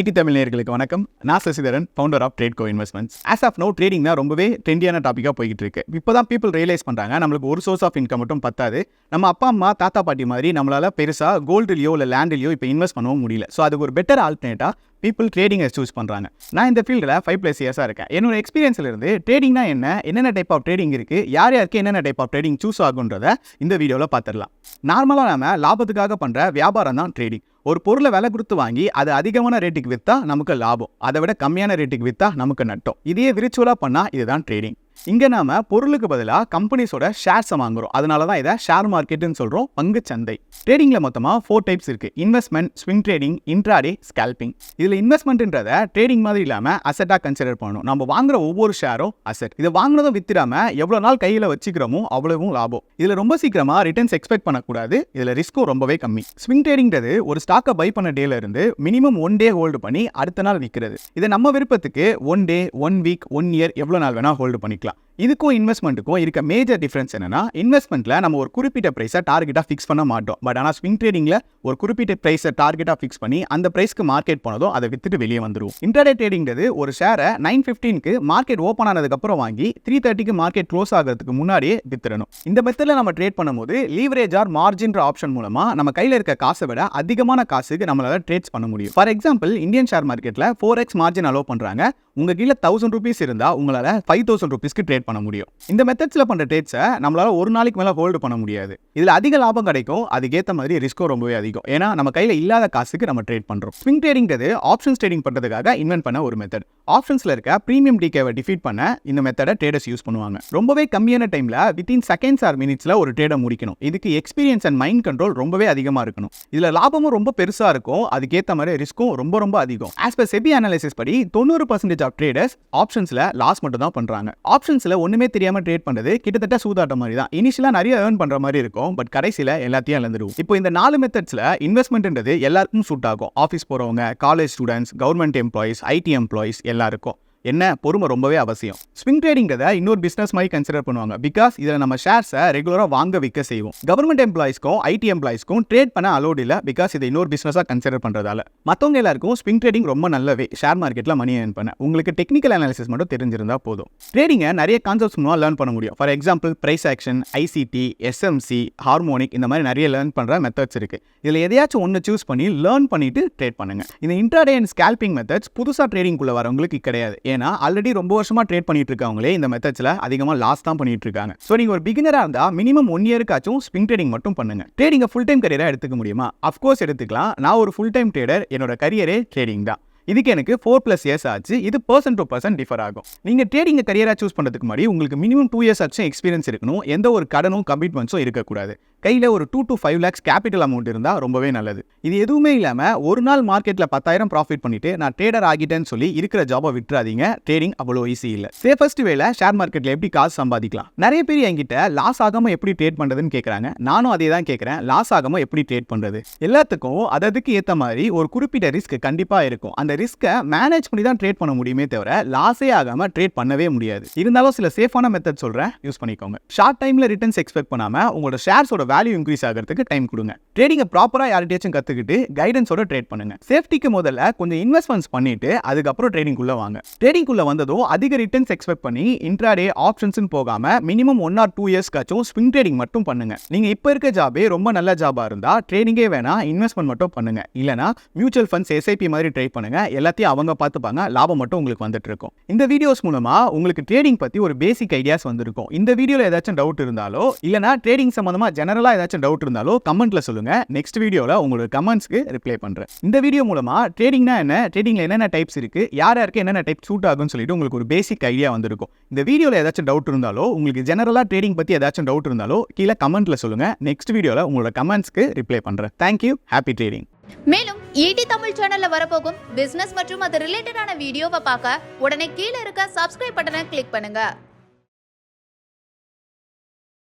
இடி தமிழ் வணக்கம். நான் Sasidharan founder of trade go investments as of now trading தான் ரொம்பவே ட்ரெண்டியான டாப்பிக்காக போய்கிட்டு இருக்கு இப்போ தான் பீப்பிள் ரியலைஸ் பண்ணுறாங்க நம்மளுக்கு ஒரு சோர்ஸ் ஆஃப் இன்கம் மட்டும் பத்தாது. நம்ம அப்பா அம்மா தாத்தா பாட்டி மாதிரி நம்மளால் பெருசாக கோல்டுலையோ இல்லை லேண்ட்லையோ இப்போ இன்வெஸ்ட் பண்ணவும் முடியல. ஸோ அதுக்கு ஒரு பெட்டர் ஆல்டர்னேட்டாக பீப்புள் ட்ரேடிங்கை சூஸ் பண்ணுறாங்க நான் இந்த ஃபீல்டில் ஃபைவ் ப்ளஸ் இயர்ஸாக இருக்கேன். என்னோட எக்ஸ்பீரியன்ஸில் இருந்து ட்ரேடிங்னா என்ன என்னென்ன டைப் ஆஃப் ட்ரேடிங் இருக்குது யார் யாருக்கு என்னென்ன டைப் ஆஃப் ட்ரேடிங் சூஸ் ஆகுன்றத இந்த வீடியோவில் பார்த்துடலாம் நார்மலாக நம்ம லாபத்துக்காக பண்ணுற வியாபாரம் தான் ட்ரேடிங் ஒரு பொருளை விலை கொடுத்து வாங்கி அது அதிகமான ரேட்டுக்கு விற்றா நமக்கு லாபம். அதை விட கம்மியான ரேட்டுக்கு விற்றா நமக்கு நட்டம். இதையே விரிச்சுவலாக பண்ணால் இதுதான் ட்ரேடிங் இங்கே நாம பொருளுக்கு பதிலாக கம்பெனிஸோட ஷேர்ஸை வாங்குறோம். அதனால தான் இதை ஷேர் மார்க்கெட்டுன்னு சொல்கிறோம் பங்கு சந்தை. ட்ரேடிங்கில் மொத்தமாக ஃபோர் டைப்ஸ் இருக்குது investment swing trading intraday scalping இதில் இன்வெஸ்ட்மெண்ட்ன்றத ட்ரேடிங் மாதிரி இல்லாமல் அசட்டாக கன்சிடர் பண்ணணும். நம்ம வாங்குற ஒவ்வொரு ஷேரும் அசட் இதை வாங்கினதும் வித்திடாமல் எவ்வளோ நாள் கையில் வச்சுக்கிறோமோ அவ்வளவும் லாபம். இதில் ரொம்ப சீக்கிரமாக ரிட்டர்ன்ஸ் எக்ஸ்பெக்ட் பண்ணக்கூடாது. இதில் ரிஸ்க்கும் ரொம்பவே கம்மி. ஸ்விங் ட்ரேடிங்கிறது ஒரு ஸ்டாக்கை பை பண்ண டேல இருந்து மினிமம் ஒன் டே ஹோல்டு பண்ணி அடுத்த நாள் விற்கிறது இதை நம்ம விருப்பத்துக்கு one day one week one year எவ்வளோ நாள் வேணால் ஹோல்டு பண்ணிக்கலாம். truc-là. இதுக்கும் இன்வெஸ்ட்மெண்ட்டுக்கும் இருக்க மேஜர் டிஃப்ரென்ஸ் என்னன்னா இன்வெஸ்ட்மெண்ட்டில் நம்ம ஒரு குறிப்பிட்ட ப்ரைஸை டார்கெட்டாக ஃபிக்ஸ் பண்ண மாட்டோம். பட் ஆனால் ஸ்விங் ட்ரேடிங்கில் ஒரு குறிப்பிட்ட ப்ரைஸை டார்கெட்டாக ஃபிக்ஸ் பண்ணி அந்த ப்ரைஸ்க்கு மார்க்கெட் போனதும் அதை வித்துட்டு வெளியே வந்துடும் இன்டர்நெட் ட்ரேடிங்கிறது ஒரு ஷேரை நைன் ஃபிஃப்டீனுக்கு மார்க்கெட் ஓப்பன் ஆனதுக்கப்புறம் வாங்கி த்ரீ தேர்ட்டிக்கு மார்க்கெட் க்ளோஸ் ஆகிறதுக்கு முன்னாடியே வித்துடணும். இந்த மெத்தடில் நம்ம ட்ரேட் பண்ணும்போது லீவரேஜ் ஆர் மார்ஜின்ற ஆப்ஷன் மூலமாக நம்ம கையில் இருக்க காசை விட அதிகமான காசுக்கு நம்மளால ட்ரேட்ஸ் பண்ண முடியும். ஃபார் எக்ஸாம்பிள் இந்தியன் ஷேர் மார்க்கெட்டில் ஃபோர் எக்ஸ் மார்ஜின் அலோவ் பண்ணுறாங்க உங்கள் கீழே தௌசண்ட் ருபீஸ் இருந்தால் உங்களால் ஃபைவ் தௌசண்ட் ருபீஸ்க்கு ட்ரேட் பண்ண முடியும். இந்த மெத்தட்ஸில் பண்ணுற ட்ரேட்ஸை நம்மளால் ஒரு நாளைக்கு மேலே ஹோல்டு பண்ண முடியாது. இதில் அதிக லாபம் கிடைக்கும் அதுக்கேற்ற மாதிரி ரிஸ்க்கும் ரொம்பவே அதிகம். ஏன்னா நம்ம கையில் இல்லாத காசுக்கு நம்ம ட்ரேட் பண்ணுறோம் ஸ்விங் ட்ரேடிங்கிறது ஆப்ஷன்ஸ் ட்ரேடிங் பண்ணுறதுக்காக இன்வென்ட் பண்ண ஒரு மெத்தட் ஆப்ஷன்ஸில் இருக்க ப்ரீமியம் டிகேவை டிஃபீட் பண்ண இந்த மெத்தடை ட்ரேடர்ஸ் யூஸ் பண்ணுவாங்க. ரொம்பவே கம்மியான டைமில் வித்தின் செகண்ட்ஸ் ஆர் மினிட்ஸில் ஒரு ட்ரேடை முடிக்கணும். இதுக்கு எக்ஸ்பீரியன்ஸ் அண்ட் மைண்ட் கண்ட்ரோல் ரொம்பவே அதிகமாக இருக்கணும். இதில் லாபமும் ரொம்ப பெருசாக இருக்கும் அதுக்கேற்ற மாதிரி ரிஸ்க்கும் ரொம்ப ரொம்ப அதிகம். ஆஸ் பர் செபி அனாலிசிஸ் படி தொண்ணூறு பர்சன்டேஜ் ஆஃப் ட்ரேடர்ஸ் ஆப்ஷன்ஸில் லாஸ் மட்டும் தான் பண்ணுறாங்க ஆப்ஷன்ஸில் ஒன்றுமே தெரியாமல் ட்ரேட் பண்ணுறது கிட்டத்தட்ட சூதாட்டம் மாதிரி தான். இனிஷியலாக நிறைய ஏர்ன் பண்ணுற மாதிரி இருக்கும் பட் கடைசியில் எல்லாத்தையும் இழந்துருவோம். இப்போ இந்த நாலு மெத்தட்ஸில் இன்வெஸ்ட்மெண்ட்ன்றது எல்லாருக்கும் சூட் ஆகும். ஆஃபீஸ் போகிறவங்க college students government employees IT employees எல்லாருக்கும். என்ன? பொறுமை ரொம்பவே அவசியம். ஸ்விங் ட்ரேடிங்கிறத இன்னொரு பிஸ்னஸ் மாதிரி கன்சிடர் பண்ணுவாங்க. பிகாஸ் இதில் நம்ம ஷேர்ஸை ரெகுலராக வாங்க விற்க செய்வோம். கவர்மெண்ட் எம்ப்ளாயிஸ்க்கும் ஐடி எம்ப்ளாயிஸ்க்கும் ட்ரேட் பண்ண அலோட் இல்லை பிகாஸ் இதை இன்னொரு பிஸ்னஸாக கன்சிடர் பண்ணுறதால மற்றவங்க எல்லாருக்கும் ஸ்விங் ட்ரேடிங் ரொம்ப நல்லவே ஷேர் மார்க்கெட்டில் மணி ஏர்ன் பண்ண. உங்களுக்கு டெக்னிக்கல் அனாலிசிஸ் மட்டும் தெரிஞ்சிருந்தா போதும். ட்ரேடிங்கை நிறைய கான்செப்ட்ஸ் மூலம் லேர்ன் பண்ண முடியும். For example price action ICT SMC harmonic இந்த மாதிரி நிறைய லேர்ன் பண்ணுற மெத்தட்ஸ் இருக்குது இதில் எதையாச்சும் ஒன்று சூஸ் பண்ணி லேர்ன் பண்ணிட்டு ட்ரேட் பண்ணுங்க. இந்த இன்ட்ராடே அண்ட் ஸ்கேல்பிங் மெத்தட்ஸ் புதுசாக ட்ரேடிங்குள்ள வரவங்களுக்கு கிடையாது. ஏன்னா ஆல்ரெடி ரொம்ப வருஷமா ட்ரேட் பண்ணிட்டு இருக்கவங்களே இந்த மெத்தட்ஸ்ல அதிகமாக லாஸ் தான் பண்ணிட்டு இருக்காங்க ஸோ நீங்க ஒரு பிகினரா இருந்தா மினிமம் ஒன் இயருக்காச்சும் ஸ்பிங் ட்ரேடிங் மட்டும் பண்ணுங்க. ட்ரேடிங்கை ஃபுல் டைம் கரியராக எடுத்துக்க முடியுமா? அஃப்கோர்ஸ் எடுத்துக்கலாம். நான் ஒரு ஃபுல் டைம் ட்ரேடர் என்னோட கரியரே ட்ரேடிங் தான். இதுக்கு எனக்கு ஃபோர் ப்ளஸ் இயர்ஸ் ஆச்சு. இது பர்சன் டு பர்சன் டிஃபர் ஆகும். நீங்கள் ட்ரேடிங் கரியராக சூஸ் பண்ணுறதுக்கு முன்னாடி உங்களுக்கு மினிமம் டூ இயர்ஸ் ஆச்சும் எக்ஸ்பீரியன்ஸ் இருக்கணும். எந்த ஒரு கடனும் கமிட்மெண்ட்ஸும் இருக்கக்கூடாது. கையில் ஒரு two to five lakhs capital amount இருந்தால் ரொம்பவே நல்லது. இது எதுவுமே இல்லாமல் ஒரு நாள் மார்க்கெட்டில் பத்தாயிரம் ப்ராஃபிட் பண்ணிட்டு நான் ட்ரேடர் ஆகிட்டேன்னு சொல்லி இருக்கிற ஜாபை விட்டுறாதீங்க. ட்ரேடிங் அவ்வளோ ஈஸி இல்லை. சேஃபஸ்ட் வேல ஷேர் மார்க்கெட்டில் எப்படி காசு சம்பாதிக்கலாம்? நிறைய பேர் என்கிட்ட லாஸ் ஆகாமல் எப்படி ட்ரேட் பண்ணுறதுன்னு கேட்குறாங்க நானும் அதே தான் கேட்குறேன் லாஸ் ஆகாமல் எப்படி ட்ரேட் பண்ணுறது எல்லாத்துக்கும் அததுக்கு ஏற்ற மாதிரி ஒரு குறிப்பிட்ட ரிஸ்க் கண்டிப்பாக இருக்கும். அந்த ரிஸ்க்கை மேனேஜ் பண்ணி தான் ட்ரேட் பண்ண முடியுமே தவிர லாஸே ஆகாமல் ட்ரேட் பண்ணவே முடியாது. இருந்தாலும் சில சேஃபான மெத்தட் சொல்கிறேன் யூஸ் பண்ணிக்கோங்க. ஷார்ட் டைமில் ரிட்டர்ன்ஸ் எக்ஸ்பெக்ட் பண்ணாமல் உங்களோட ஷேர்ஸோட வேல்யூ இன்க்ரீஸ் ஆகிறதுக்கு டைம் கொடுங்க. ட்ரேடிங்கை ப்ராப்பராக யார்கிட்டயாச்சும் கற்றுக்கிட்டு கைடன்ஸோட ட்ரேட் பண்ணுங்க. சேஃப்டிக்கு முதல்ல கொஞ்சம் இன்வெஸ்ட்மெண்ட்ஸ் பண்ணிட்டு அதுக்கப்புறம் ட்ரேடிங்குள்ளே வாங்க. ட்ரேடிங்குள்ள வந்ததும் அதிக ரிட்டர்ன்ஸ் எக்ஸ்பெக்ட் பண்ணி இன்ட்ராடே ஆப்ஷன்ஸ்னு போகாமல் மினிமம் ஒன் ஆர் டூ இயர்ஸ்க்காச்சும் ஸ்விங் ட்ரேடிங் மட்டும் பண்ணுங்க. நீங்க இப்போ இருக்க ஜாபே ரொம்ப நல்ல ஜாபாக இருந்தால் ட்ரேடிங்கே வேணா இன்வெஸ்ட்மெண்ட் மட்டும் பண்ணுங்க. இல்லைனா மியூச்சுவல் ஃபண்ட்ஸ் எஸ்ஐபி மாதிரி ட்ரை பண்ணுங்க. எல்லாத்தையும் அவங்க பார்த்துப்பாங்க. லாபம் மட்டும் உங்களுக்கு வந்துட்டு இருக்கும். இந்த வீடியோஸ் மூலமா உங்களுக்கு ட்ரேடிங் பற்றி ஒரு பேசிக் ஐடியாஸ் வந்திருக்கும். இந்த வீடியோவில் ஏதாச்சும் டவுட் இருந்தாலோ இல்லைனா ட்ரேடிங் சம்மந்தமாக ஜெனரல் ஏதாச்சும் டவுட் இருந்தாலோ கமெண்ட்ல சொல்லுங்க. நெக்ஸ்ட் வீடியோவில் உங்களோட கமெண்ட்ஸ்க்கு ரிப்ளை பண்ணுறேன் இந்த வீடியோ மூலமா ட்ரேடிங்னா என்ன? ட்ரேடிங்ல என்னென்ன டைப்ஸ் இருக்கு? யார் யாருக்கு என்னென்ன டைப் சூட் ஆகும்னு சொல்லிட்டு உங்களுக்கு ஒரு பேசிக் ஐடியா வந்திருக்கும். இந்த வீடியோவில் ஏதாச்சும் டவுட் இருந்தாலோ உங்களுக்கு ஜெனரலாக ட்ரேடிங் பற்றி ஏதாச்சும் டவுட் இருந்தாலோ கீழே கமெண்ட்ல சொல்லுங்க. நெக்ஸ்ட் வீடியோவில் உங்களோட கமெண்ட்ஸ்க்கு ரிப்ளை பண்ணுறேன் தேங்க்யூ ஹாப்பி ட்ரேடிங் மேலும் ஈடி தமிழ் சேனல்ல வரப்போகும் பிசினஸ் மற்றும் அது ரிலேட்டடான வீடியோவை பார்க்க உடனே கீழே இருக்க சப்ஸ்கிரைப் பட்டனை கிளிக் பண்ணுங்க.